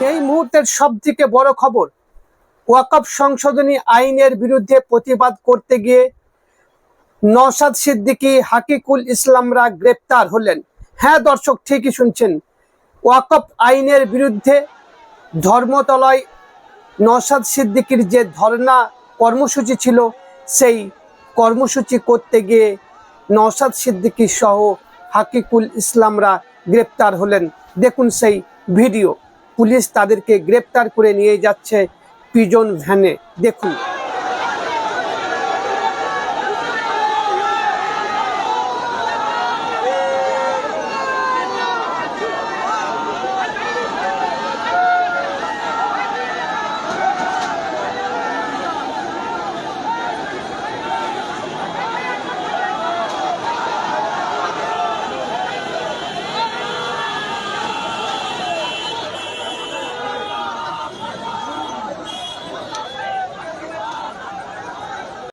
এই মুহূর্তের সব থেকে বড় খবর, ওয়াকফ সংশোধনী আইনের বিরুদ্ধে প্রতিবাদ করতে গিয়ে নওশাদ সিদ্দিকী হাকিকুল ইসলামরা গ্রেপ্তার হলেন। হ্যাঁ দর্শক, ঠিকই শুনছেন। ওয়াকফ আইনের বিরুদ্ধে ধর্মতলায় নওশাদ সিদ্দিকীর যে ধর্ণা কর্মসূচি ছিল, সেই কর্মসূচি করতে গিয়ে নওশাদ সিদ্দিকী সহ হাকিকুল ইসলামরা গ্রেপ্তার হলেন। দেখুন সেই ভিডিও। পুলিশ তাদেরকে গ্রেপ্তার করে নিয়ে যাচ্ছে পিজন ভ্যানে। দেখুন।